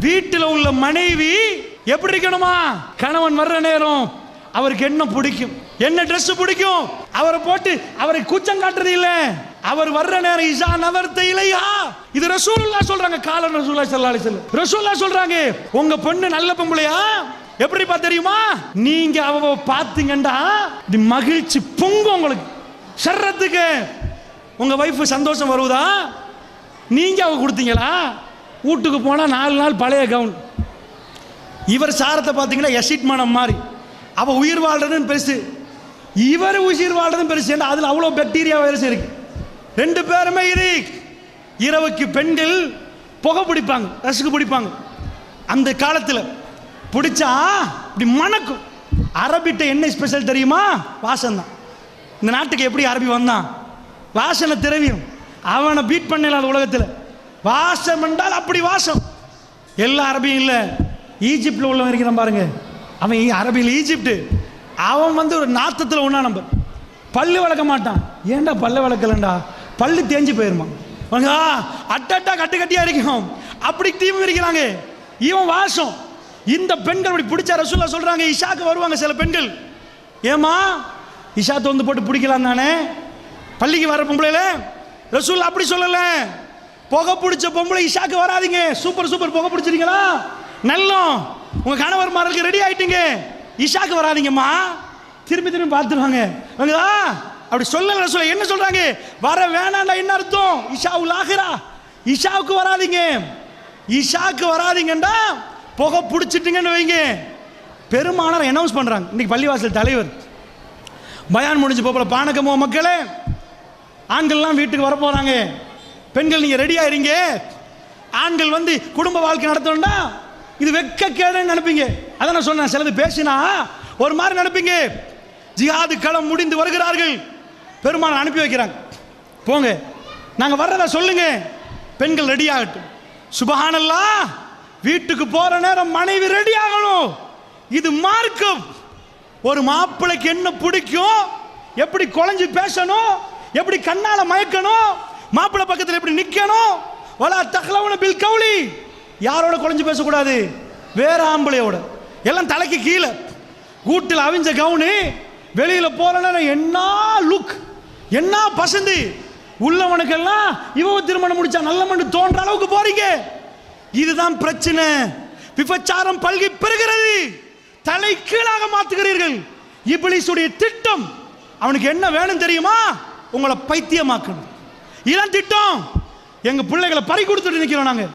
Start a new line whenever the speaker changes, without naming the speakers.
வீட்டில் உள்ள மனைவி எப்படி இருக்கணுமா? கணவன் வர்ற நேரம் அவருக்கு என்ன பிடிக்கும்? என்ன ட்ரெஸ் பிடிக்கும்? அவரை போட்டு அவரை கூச்சம் காட்டுறது இல்ல. அவர் வர்ற நேரம் இசா நவர்த்த இல்லையா இது ரசூலுல்லா சொல்றாங்க. காலன் ரசூல்லா ஸல்லல்லாஹு அலைஹி வஸல்லம். ரசூலுல்லா சொல்றாங்க உங்க பொண்ணு நல்ல பொம்பளையா? எப்படிப்பா தெரியுமா? நீங்க அவ பாத்தீங்கண்டா இது மகிழ்ச்சி பொங்கும் உங்களுக்கு. சர்றத்துக்கு உங்க வைஃப் சந்தோஷம் வருவதா நீங்க அவ கொடுத்தீங்களா? வீட்டுக்கு போனால் நாலு நாள் பழைய கவுன் இவர் சாரத்தை பார்த்தீங்கன்னா எசிட் மனம் மாதிரி. அவள் உயிர் வாழ்றதுன்னு பெருசு. இவர் உயிர் வாழ்றதும் பெருசு. என்ன அதில் அவ்வளோ பாக்டீரியா வைரஸ் இருக்கு. ரெண்டு பேருமே இது இரவுக்கு பெண்கள் புகை பிடிப்பாங்க ரசுக்கு பிடிப்பாங்க. அந்த காலத்தில் பிடிச்சா இப்படி மணக்கும். அரபிட்ட என்ன ஸ்பெஷல் தெரியுமா? வாசம் தான் இந்த நாட்டுக்கு எப்படி அரபி வந்தான்? வாசனை திரவியம். அவனை பீட் பண்ணல உலகத்தில். வாசம் என்றால் அப்படி வாசம். எல்லா அரபியும் இல்லை. ஈஜிப்டில் உள்ளவன் இருக்கிறான் பாருங்க. அவன் அரபியில் ஈஜிப்டு. அவன் வந்து ஒரு நாத்தத்தில் ஒன்றா நம்பர் பல்லு வளர்க்க மாட்டான். ஏன்டா பல்ல வளர்க்கலண்டா? பல்லு தேஞ்சு போயிருமா அவங்க அட்டட்டா கட்டு கட்டியாக இருக்கும். அப்படி டீம் இருக்கிறாங்க இவன் வாசம். இந்த பெண்கள் இப்படி பிடிச்ச ரசூலா சொல்கிறாங்க இஷாக்கு வருவாங்க சில பெண்கள். ஏமா இஷா தொந்து போட்டு பிடிக்கலாம் தானே? பள்ளிக்கு வர பொம்பளைல ரசூல் அப்படி சொல்லலை. புகை பிடிச்ச பொம்பளை இஷாக்கு வராதீங்க. சூப்பர் சூப்பர் புகை பிடிச்சிருக்கீங்களா நல்லம். உங்கள் கணவர் மாறலுக்கு ரெடி ஆயிட்டீங்க. இஷாக்கு வராதீங்கம்மா. திரும்பி திரும்பி பார்த்துருவாங்க வாங்கதா அப்படி சொல்லல சொல்ல என்ன சொல்றாங்க? வர வேணாண்டா என்ன அர்த்தம்? இஷா ஆகிறா இஷாவுக்கு வராதீங்க. இஷாக்கு வராதிங்கண்டா. புகை பிடிச்சிட்டிங்கன்னு வைங்க. பெருமானார் அனௌன்ஸ் பண்ணுறாங்க இன்னைக்கு பள்ளிவாசல் தலைவர். பயான் முடிஞ்சு போல பானகமோ மக்களே ஆண்கள்லாம் வீட்டுக்கு வர போகிறாங்க பெண்கள் நீங்க ரெடி ஆயிருங்க ஆண்கள் வந்து குடும்ப வாழ்க்கை நடத்தணும்னா இது வெக்க கேடுன்னு நினைப்பீங்க. அதான் நான் சொன்னேன் சிலது பேசினா ஒரு மாதிரி நினைப்பீங்க. ஜிஹாது களம் முடிந்து வருகிறார்கள். பெருமாள் அனுப்பி வைக்கிறாங்க. போங்க. நாங்க வர்றத சொல்லுங்க. பெண்கள் ரெடி ஆகட்டும். சுபஹானல்லா வீட்டுக்கு போற நேரம் மனைவி ரெடி ஆகணும். இது மார்க்கம். ஒரு மாப்பிள்ளைக்கு என்ன பிடிக்கும்? எப்படி குழஞ்சி பேசணும்? எப்படி கண்ணால மயக்கணும்? மாப்பிள்ளை பக்கத்தில் நிற்கணும் நிக்கணும். வலா தகலவன பில் கவுளி யாரோட குழஞ்சு பேசக்கூடாது? வேற ஆம்பளையோட. எல்லாம் தலைக்கு கீழே. கூட்டில் அவிஞ்ச கவுனு வெளியில் போகிறேன்னா நேரம் என்ன லுக் என்ன பசந்து? உள்ளவனுக்கெல்லாம் இவ திருமணம் முடிச்சா நல்ல மண்ணு தோன்ற அளவுக்கு போறீங்க. இதுதான் பிரச்சனை. விபச்சாரம் பல்கி பெறுகிறது. தலை கீழாக மாத்துகிறீர்கள். இபிலிசுடைய திட்டம். அவனுக்கு என்ன வேணும் தெரியுமா? உங்களை பைத்தியமாக்கணும். இதான் திட்டம். எங்க பிள்ளைகளை பறி கொடுத்துட்டு நிக்கிறோம் நாங்க.